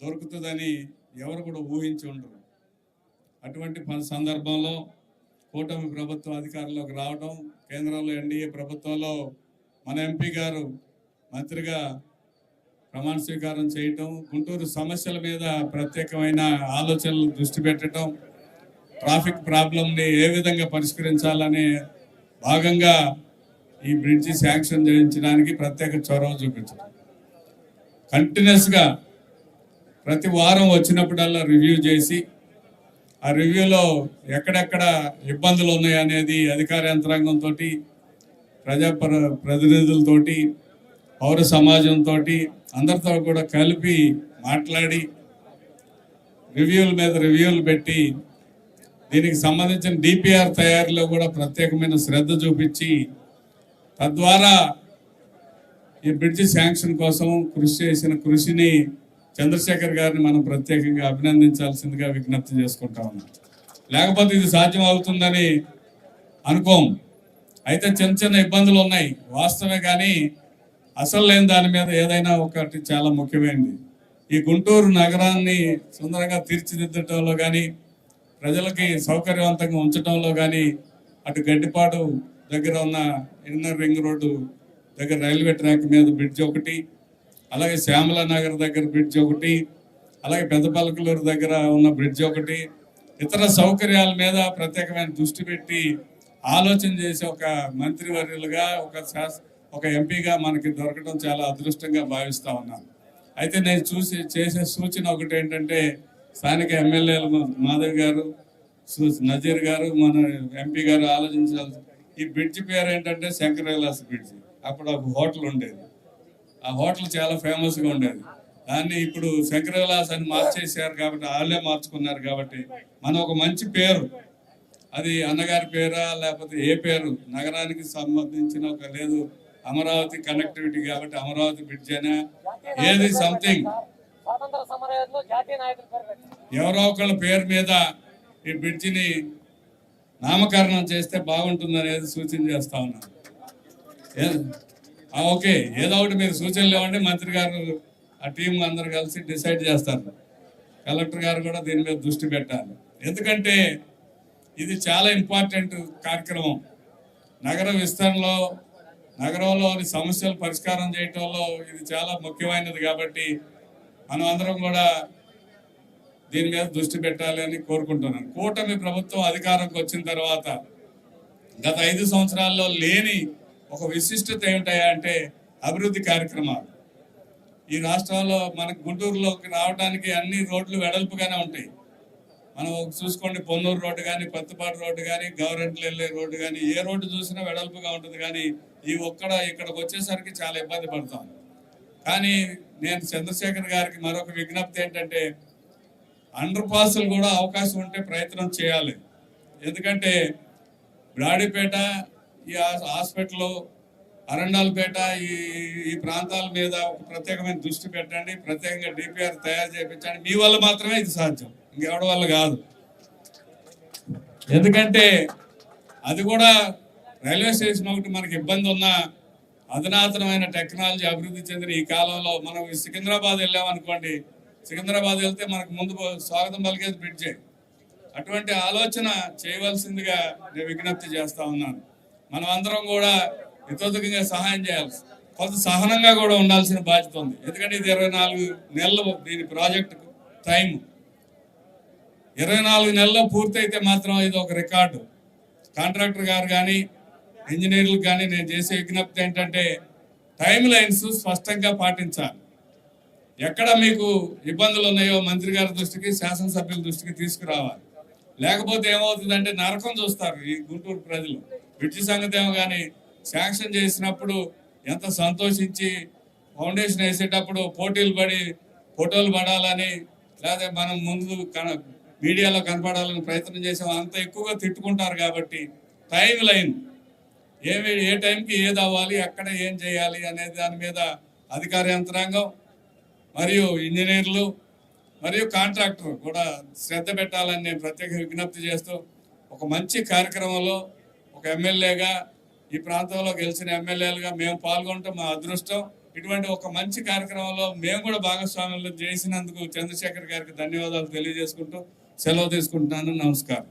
దొరుకుతుందని ఎవరు కూడా ఊహించి ఉండరు. అటువంటి సందర్భంలో కూటమి ప్రభుత్వం అధికారంలోకి రావడం కేంద్రంలో ఎన్డీఏ ప్రభుత్వంలో మన ఎంపీ గారు మంత్రిగా ప్రమాణ స్వీకారం చేయటం గుంటూరు సమస్యల మీద ప్రత్యేకమైన ఆలోచనలు దృష్టి పెట్టడం ట్రాఫిక్ ప్రాబ్లంని ఏ విధంగా పరిష్కరించాలనే భాగంగా ఈ బ్రిడ్జి శాంక్షన్ చేయించడానికి ప్రత్యేక చొరవ చూపించడం కంటిన్యూస్గా ప్రతి వారం వచ్చినప్పుడల్లా రివ్యూ చేసి ఆ రివ్యూలో ఎక్కడెక్కడ ఇబ్బందులు ఉన్నాయి అనేది అధికార యంత్రాంగంతో ప్రజా ప్ర- ప్రతినిధులతోటి పౌర సమాజంతో అందరితో కూడా కలిపి మాట్లాడి రివ్యూల మీద రివ్యూలు పెట్టి దీనికి సంబంధించిన డిపిఆర్ తయారీలో కూడా ప్రత్యేకమైన శ్రద్ధ చూపించి తద్వారా ఈ బ్రిడ్జ్ శాంక్షన్ కోసం కృషి చేసిన కృషిని చంద్రశేఖర్ గారిని మనం ప్రత్యేకంగా అభినందించాల్సిందిగా విజ్ఞప్తి చేసుకుంటా ఉన్నాం. లేకపోతే ఇది సాధ్యం అవుతుందని అనుకోం. అయితే చిన్న చిన్న ఇబ్బందులు ఉన్నాయి. వాస్తవే కానీ అసలు లేని దాని మీద ఏదైనా ఒకటి చాలా ముఖ్యమైనది. ఈ గుంటూరు నగరాన్ని సుందరంగా తీర్చిదిద్దటంలో కానీ ప్రజలకి సౌకర్యవంతంగా ఉంచడంలో కానీ అటు గడ్డిపాడు దగ్గర ఉన్న ఇన్నర్ రింగ్ రోడ్డు దగ్గర రైల్వే ట్రాక్ మీద బ్రిడ్జ్ ఒకటి అలాగే శ్యామల నగర్ దగ్గర బ్రిడ్జ్ ఒకటి అలాగే పెద్దపలకలూరు దగ్గర ఉన్న బ్రిడ్జ్ ఒకటి. ఇతర సౌకర్యాల మీద ప్రత్యేకమైన దృష్టి పెట్టి ఆలోచన చేసే ఒక మంత్రివర్యులుగా ఒక ఒక ఎంపీగా మనకి దొరకడం చాలా అదృష్టంగా భావిస్తూ ఉన్నాను అయితే నేను చూసి చేసే సూచన ఒకటి ఏంటంటే స్థానిక ఎమ్మెల్యేలు మాధవ్ గారు నజీర్ గారు మన ఎంపీ గారు ఆలోచించాల్సి ఈ బ్రిడ్జ్ పేరు ఏంటంటే శంకర విలాస్ బ్రిడ్జ్. అప్పుడు ఒక హోటల్ ఉండేది. ఆ హోటల్ చాలా ఫేమస్గా ఉండేది. దాన్ని ఇప్పుడు శంకర విలాస్ అని మార్చేసారు కాబట్టి వాళ్ళే మార్చుకున్నారు కాబట్టి మనం ఒక మంచి పేరు. అది అన్నగారి పేరా లేకపోతే ఏ పేరు? నగరానికి సంబంధించిన ఒక లేదు అమరావతి కనెక్టివిటీ కాబట్టి అమరావతి బ్రిడ్జ్ అయినా ఏది సంథింగ్ ఎవరో ఒకళ్ళ పేరు మీద ఈ బ్రిడ్జిని నామకరణం చేస్తే బాగుంటుందనేది సూచన చేస్తా ఉన్నాను. ఓకే. ఏదో ఒకటి మీరు సూచనలు ఇవ్వండి. మంత్రి గారు ఆ టీం అందరు కలిసి డిసైడ్ చేస్తారు. కలెక్టర్ గారు కూడా దీని మీద దృష్టి పెట్టాలి. ఎందుకంటే ఇది చాలా ఇంపార్టెంట్ కార్యక్రమం. నగర విస్తరణలో నగరంలోని సమస్యలు పరిష్కారం చేయటంలో ఇది చాలా ముఖ్యమైనది కాబట్టి మనం అందరం కూడా దీని మీద దృష్టి పెట్టాలి అని కోరుకుంటున్నాను కూటమి ప్రభుత్వం అధికారంకి వచ్చిన తర్వాత గత ఐదు సంవత్సరాల్లో లేని ఒక విశిష్టత ఏమిటాయా అంటే అభివృద్ధి కార్యక్రమాలు. ఈ రాష్ట్రంలో మనకు గుంటూరులోకి రావడానికి అన్ని రోడ్లు వెడల్పుగానే ఉంటాయి. మనం చూసుకోండి పొన్నూరు రోడ్డు కానీ పత్తిపాడు రోడ్డు కానీ గవర్నమెంట్ వెళ్ళే రోడ్డు కానీ ఏ రోడ్డు చూసినా వెడల్పుగా ఉంటుంది కానీ ఈ ఒక్కడ ఇక్కడికి వచ్చేసరికి చాలా ఇబ్బంది పడతాం. కానీ నేను చంద్రశేఖర్ గారికి మరొక విజ్ఞప్తి ఏంటంటే అండర్ పాస్లు కూడా అవకాశం ఉంటే ప్రయత్నం చేయాలి. ఎందుకంటే బ్రాడీపేట ఈ హాస్- హాస్పిటల్ అరండాలపేట ఈ ఈ ప్రాంతాల మీద ఒక ప్రత్యేకమైన దృష్టి పెట్టండి. ప్రత్యేకంగా డిపిఆర్ తయారు చేయించండి మీ వల్ల మాత్రమే ఇది సాధ్యం. ఇంకెవడి వల్ల కాదు. ఎందుకంటే అది కూడా రైల్వే స్టేషన్ ఒకటి మనకి ఇబ్బంది ఉన్న అధునాతనమైన టెక్నాలజీ అభివృద్ధి చెందిన ఈ కాలంలో మనం సికింద్రాబాద్ వెళ్ళామనుకోండి సికింద్రాబాద్ వెళ్తే మనకు ముందు స్వాగతం పలికేది బ్రిడ్జే. అటువంటి ఆలోచన చేయవలసిందిగా నేను విజ్ఞప్తి చేస్తా ఉన్నాను. మనం అందరం కూడా ఇతోదకంగా సహాయం చేయాల్సి కొంత సహనంగా కూడా ఉండాల్సిన బాధ్యత ఉంది. ఎందుకంటే ఇది ఇరవై నాలుగు నెలలు దీని ప్రాజెక్టు టైం ఇరవై నాలుగు నెలల్లో పూర్తయితే మాత్రం ఇది ఒక రికార్డు. కాంట్రాక్టర్ గారు కానీ ఇంజనీర్లకు కానీ నేను చేసే విజ్ఞప్తి ఏంటంటే టైం లైన్స్ స్పష్టంగా పాటించాలి. ఎక్కడ మీకు ఇబ్బందులు ఉన్నాయో మంత్రి గారి దృష్టికి శాసనసభ్యుల దృష్టికి తీసుకురావాలి. లేకపోతే ఏమవుతుందంటే నరకం చూస్తారు ఈ గుంటూరు ప్రజలు. బ్రిడ్జి సంగతి ఏమో కానీ శాంక్షన్ చేసినప్పుడు ఎంత సంతోషించి ఫౌండేషన్ వేసేటప్పుడు పోటీలు పడి ఫోటోలు పడాలని లేదా మనం ముందు కన మీడియాలో కనపడాలని ప్రయత్నం చేసాం అంత ఎక్కువగా తిట్టుకుంటారు కాబట్టి టైం లైన్. ఏమి ఏ టైంకి ఏది అవ్వాలి ఎక్కడ ఏం చేయాలి అనే దాని మీద అధికార యంత్రాంగం మరియు ఇంజనీర్లు మరియు కాంట్రాక్టర్ కూడా శ్రద్ధ పెట్టాలని నేను ప్రత్యేక విజ్ఞప్తి చేస్తూ ఒక మంచి కార్యక్రమంలో ఎమ్మెల్యేగా ఈ ప్రాంతంలో గెలిచిన ఎమ్మెల్యేలుగా మేము పాల్గొనటం మా అదృష్టం. ఇటువంటి ఒక మంచి కార్యక్రమంలో మేము కూడా భాగస్వామ్యం చేసినందుకు చంద్రశేఖర్ గారికి ధన్యవాదాలు తెలియజేసుకుంటూ సెలవు తీసుకుంటున్నాను. నమస్కారం.